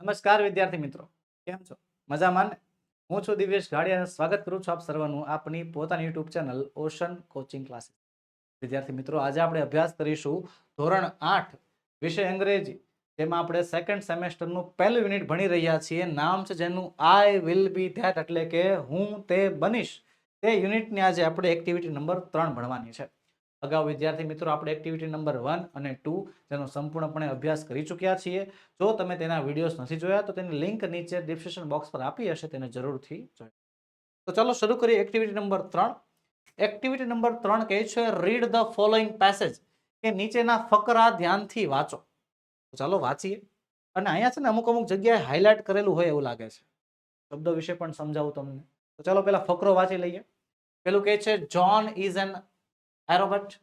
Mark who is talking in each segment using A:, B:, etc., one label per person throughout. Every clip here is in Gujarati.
A: નમસ્કાર વિદ્યાર્થી મિત્રો. કેમ છો? મજામાં હું છું દિવ્યેશ ગાડી અને સ્વાગત કરું છું આપ સર્વનું આપની પોતાની YouTube channel Ocean coaching classes. વિદ્યાર્થી મિત્રો, આજે આપણે અભ્યાસ કરીશું ધોરણ આઠ, વિષય અંગ્રેજી. તેમાં આપણે સેકન્ડ સેમેસ્ટરનું પહેલું યુનિટ ભણી રહ્યા છીએ. નામ છે જેનું આઈ વિલ બી ધેટ એટલે કે હું તે બનીશ. તે યુનિટની આજે આપણે એક્ટિવિટી નંબર ત્રણ ભણવાની છે. અગાઉ વિદ્યાર્થી મિત્રો, આપણે એક્ટિવિટી નંબર વન અને ટુ જેનો સંપૂર્ણપણે અભ્યાસ કરી ચૂક્યા છીએ. જો તમે તેના વિડીયોઝ નથી જોયા, તો તેની લિંક નીચે ડિસ્ક્રિપ્શન બોક્સ પર આપી હશે, તેને જરૂરથી જોઈ. તો ચાલો શરૂ કરીએ એક્ટિવિટી નંબર ત્રણ. એક્ટિવિટી નંબર ત્રણ કહે છે રીડ ધ ફોલોઈંગ પેસેજ કે નીચેના ફકરા ધ્યાનથી વાંચો. ચાલો વાંચીએ. અને અહીંયા છે ને અમુક અમુક જગ્યાએ હાઇલાઇટ કરેલું હોય એવું લાગે છે. શબ્દો વિશે પણ સમજાવું તમને. તો ચાલો પહેલા ફકરો વાંચી લઈએ. પેલું કહે છે John is an acrobat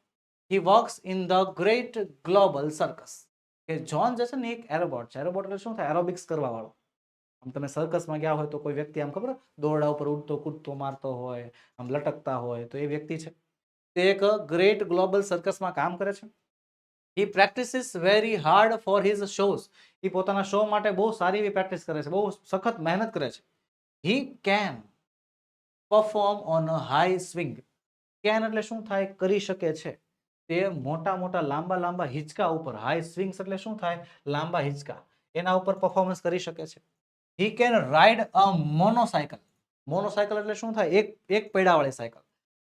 A: he works in the great global circus. કે જોન જે છે ને એક એરોબોટ છે. એરોબોટ એટલે શું થાય? એરોબિક્સ કરવા વાળો આમ તમે સર્કસમાં ગયા હોય તો કોઈ વ્યક્તિ આમ ખબર? દોરડા ઉપર ઉડતો, કૂદતો, મારતો હોય, આમ લટકતા હોય તો એ વ્યક્તિ છે. તે એક ગ્રેટ ગ્લોબલ સર્કસમાં કામ કરે છે. He practises very hard for his shows એ પોતાના શો માટે બહુ સારી એવી પ્રેક્ટિસ કરે છે. બહુ સખત મહેનત કરે છે. He can perform on a high swing can એટલે શું થાય? કરી શકે છે. તે મોટા મોટા લાંબા લાંબા હિંચકા ઉપર હાઈ સ્વિંગ્સ એટલે શું થાય? લાંબા હિંચકા. એના ઉપર પરફોર્મન્સ કરી શકે છે. હી કેન રાઇડ અ મોનોસાયકલ મોનોસાયકલ એટલે શું થાય? એક એક પૈડાવાળી સાયકલ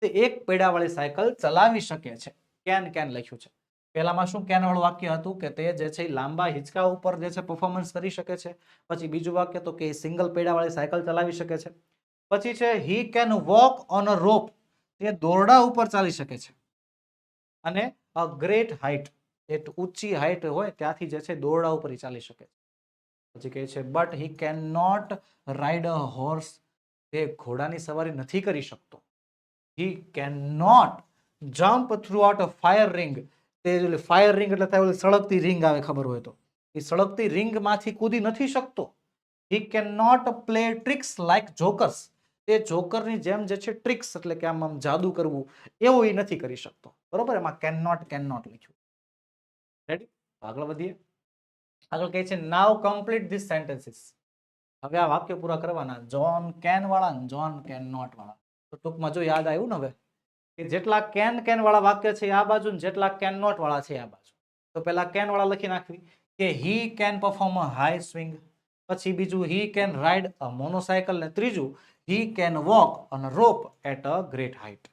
A: તે એક પૈડાવાળી સાયકલ ચલાવી શકે છે. કેન કેન લખ્યું છે. પહેલામાં શું કેન વાળું વાક્ય હતું? કે તે જે છે લાંબા હિંચકા ઉપર જે છે પરફોર્મન્સ કરી શકે છે. પછી બીજું વાક્ય તો કે સિંગલ પૈડાવાળી સાયકલ ચલાવી શકે છે. પછી છે he can walk on a rope તે દોરડા ઉપર ચાલી શકે છે. અને અ ગ્રેટ હાઇટ, એક ઊંચી હાઇટ હોય ત્યાંથી જે છે દોરડા ઉપર એ ચાલી શકે છે. પછી કહે છે, but he can not ride a horse. તે ઘોડાની સવારી નથી કરી શકતો. He can not jump through out a fire ring. તે ફાયર રિંગ એટલે થાય સળગતી રિંગ આવે ખબર હોય તો. એ સળગતી રિંગમાંથી કૂદી નથી શકતો. He can not play tricks like jokers. તે જોકરની જેમ જે છે ટ્રિક્સ, એટલે કે આમ આમ જાદુ કરવું, એવું એ નથી કરી શકતો. બરોબર? એમાં કેન નોટ કેન નોટ લખ્યું. રેડી આગળ વધીએ. આગળ કહે છે નાવ કમ્પ્લીટ ધીસ સેન્ટેન્સીસ હવે આ વાક્ય પૂરા કરવાના. જોન કેન વાળા જોન કેન નોટ વાળા. તો ટૂંકમાં જો યાદ આવ્યું ને હવે, કે જેટલા કેન કેન વાળા વાક્ય છે આ બાજુ ને જેટલા કેન નોટ વાળા છે આ બાજુ. તો પેલા કેન વાળા લખી નાખવી. કે he can perform a high swing પછી બીજું he can ride a monocycle ને ત્રીજું he can walk on rope at a great height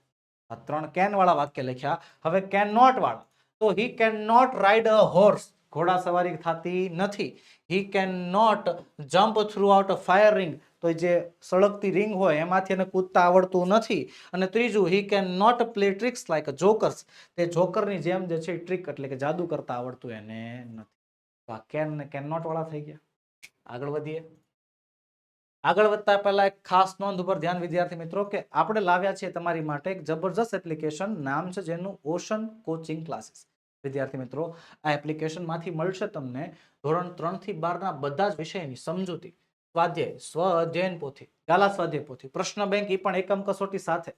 A: આ ત્રણ કેન વાળા વાક્ય લખ્યા. હવે કેન નોટ વાળા. તો he can not ride a horse ઘોડા સવારી થતી નથી. He can not jump through out a fire ring તો જે સળગતી રિંગ હોય, એમાંથી એને કૂદતા આવડતું નથી. અને ત્રીજું he can not play tricks like a jokers તે જોકરની જેમ જે છે ટ્રિક એટલે કે જાદુ કરતા આવડતું એને નથી. તો આ કેન કેન નોટ વાળા થઈ ગયા. આગળ વધીએ. આગળ વધતા પહેલા એક ખાસ નોંધ ઉપર ધ્યાન, વિદ્યાર્થી મિત્રો, કે આપણે લાવ્યા છીએ તમારી માટે એક જબરજસ્ત એપ્લિકેશન નામ છે જેનું ઓશન કોચિંગ ક્લાસીસ. વિદ્યાર્થી મિત્રો, આ એપ્લિકેશનમાંથી મળશે તમને ધોરણ ત્રણથી બારના બધા જ વિષયની સમજૂતી. સ્વાધ્યાય સ્વ અધ્યયન પોથી, ગાલા સ્વાધ્યાય પોથી, પ્રશ્ન બેંક એ પણ એકમ કસોટી સાથે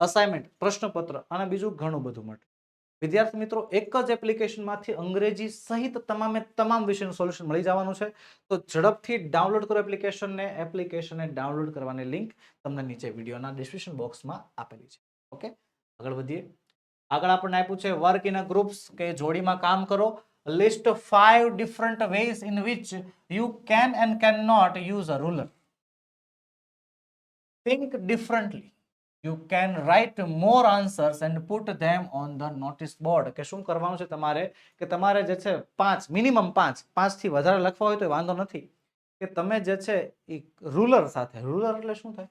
A: અસાઇનમેન્ટ પ્રશ્નપત્ર અને બીજું ઘણું બધું મળે વિદ્યાર્થી મિત્રો, એક જ એપ્લિકેશનમાંથી અંગ્રેજી સહિત તમામે તમામ વિષયનું સોલ્યુશન મળી જવાનું છે. તો ઝડપથી ડાઉનલોડ કરો એપ્લિકેશનને. એપ્લિકેશનને ડાઉનલોડ કરવાની લિંક તમને નીચે વિડીયોના ડિસ્ક્રિપ્શન બોક્સમાં આપેલી છે. ઓકે? આગળ વધીએ. આગળ આપણને આપ્યું છે, વર્ક ઇન અ ગ્રુપ્સ કે જોડીમાં કામ કરો. List five different ways in which you can and can not use a ruler. Think differently you can write more answers and put them on the notice board કે શું કરવાનું છે તમારે? કે તમારે જે છે પાંચ મિનિમમ પાંચ, પાંચથી વધારે લખવા હોય તો વાંધો નથી. કે તમે જે છે એ રૂલર સાથે રૂલર એટલે શું થાય?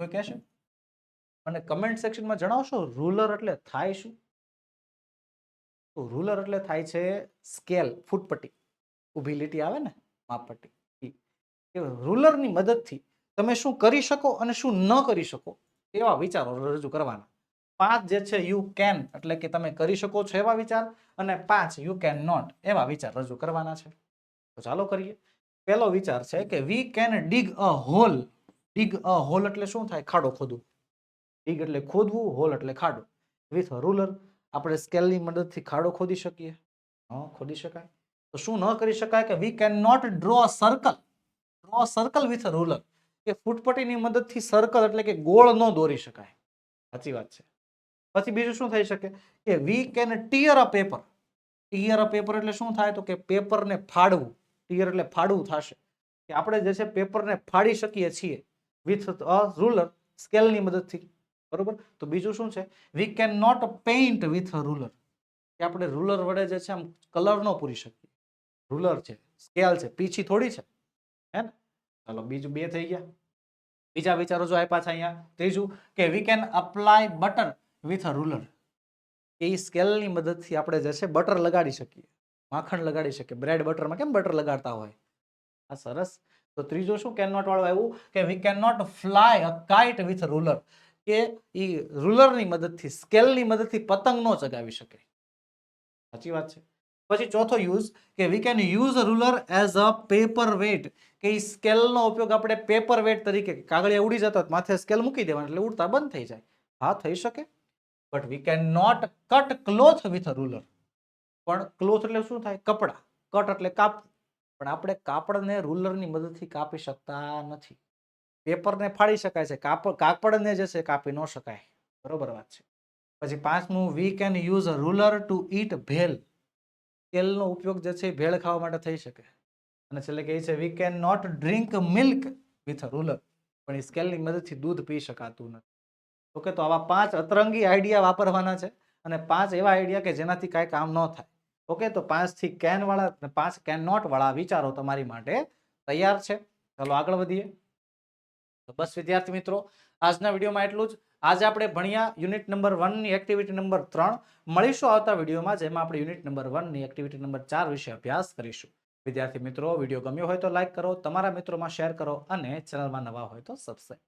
A: કોઈ કહેશે? અને કમેન્ટ સેક્શનમાં જણાવશો? રૂલર એટલે થાય શું? તો રૂલર એટલે થાય છે સ્કેલ ફૂટપટ્ટી. ઊભી લીટી આવે ને, માપપટ્ટી. એ રૂલરની મદદથી તમે શું કરી શકો અને શું ન કરી શકો એવા વિચારો રજૂ કરવાના. પાંચ જે છે યુ કેન એટલે કે તમે કરી શકો છો એવા વિચાર અને પાંચ યુ કેન નોટ એવા વિચાર રજૂ કરવાના છે. તો ચાલો કરીએ. પહેલો વિચાર છે કે we can dig a hole dig a hole એટલે શું થાય? ખાડો ખોદવું. ડીગ એટલે ખોદવું હોલ એટલે ખાડો. વિથ રૂલર આપણે સ્કેલની મદદથી ખાડો ખોદી શકીએ. હા, ખોદી શકાય. તો શું ન કરી શકાય કે we can not draw a circle draw circle with ruler કે ફૂટપટ્ટીની મદદથી સર્કલ એટલે કે ગોળ ન દોરી શકાય. સાચી વાત છે. પછી બીજું શું થઈ શકે? કે we can tear a paper tear a paper એટલે શું થાય? તો કે પેપરને ફાડવું. ટીયર એટલે ફાડવું થશે. કે આપણે જે છે પેપરને ફાડી શકીએ છીએ વિથ અ રૂલર સ્કેલની મદદથી. બરોબર? તો બીજું શું છે? We can not paint with a ruler કે આપણે રૂલર વડે જે છે આમ કલર ન પૂરી શકીએ. રૂલર છે સ્કેલ છે, પીછી થોડી છે. હે ને? ચાલો, બીજું બે થઈ ગયા. બીજા વિચારો જો આપ્યા છે અહીંયા ત્રીજું કે we can apply butter with a ruler એ સ્કેલની મદદથી આપણે જે છે બટર લગાડી શકીએ. માખણ લગાડી શકીએ. બ્રેડ બટરમાં કેમ બટર લગાડતા હોય? આ સરસ. તો ત્રીજું શું? કેન નોટ વાળું આવ્યું કે we can not fly a kite with ruler કે એ રૂલરની મદદથી, સ્કેલની મદદથી પતંગ ન ચગાવી શકે. સાચી વાત છે. પછી ચોથો યુઝ કે we can use ruler as a paperweight કે એ સ્કેલનો ઉપયોગ આપણે પેપર વેટ તરીકે કાગળિયા ઉડી જતો માથે સ્કેલ મૂકી દેવાનું, એટલે ઉડતા બંધ થઈ જાય. હા, થઈ શકે. But we can not cut cloth with a ruler પણ ક્લોથ એટલે શું થાય? કપડાં. કટ એટલે કાપ પણ આપણે કાપડને રૂલરની મદદથી કાપી શકતા નથી. પેપરને ફાડી શકાય છે. કાપડ કાપડને જે છે કાપી ન શકાય. બરોબર વાત છે. પછી પાંચમું we can use ruler to eat bhel તેલનો ઉપયોગ જે છે એ ભેળ ખાવા માટે થઈ શકે. અને છેલ્લે કહે છે we can not drink milk with a ruler પણ એ સ્કેલની મદદથી દૂધ પી શકાતું નથી. ઓકે, તો આવા પાંચ અતરંગી આઈડિયા વાપરવાના છે અને પાંચ એવા આઈડિયા કે જેનાથી કાંઈ કામ ન થાય. ઓકે, તો પાંચથી કેનવાળા પાંચ કેન નોટવાળા વિચારો તમારી માટે તૈયાર છે. ચાલો આગળ વધીએ. તો બસ, વિદ્યાર્થી મિત્રો, આજના વિડીયોમાં એટલું જ. આજે આપણે ભણ્યા યુનિટ નંબર વનની એક્ટિવિટી નંબર ત્રણ મળીશું આવતા વિડીયોમાં, જેમાં આપણે યુનિટ નંબર વનની એક્ટિવિટી નંબર ચાર વિશે અભ્યાસ કરીશું. વિદ્યાર્થી મિત્રો, વીડિયો ગમ્યો હોય તો લાઇક કરો, તમારા મિત્રોમાં શેર કરો અને ચેનલમાં નવા હોય તો સબસ્ક્રાઈબ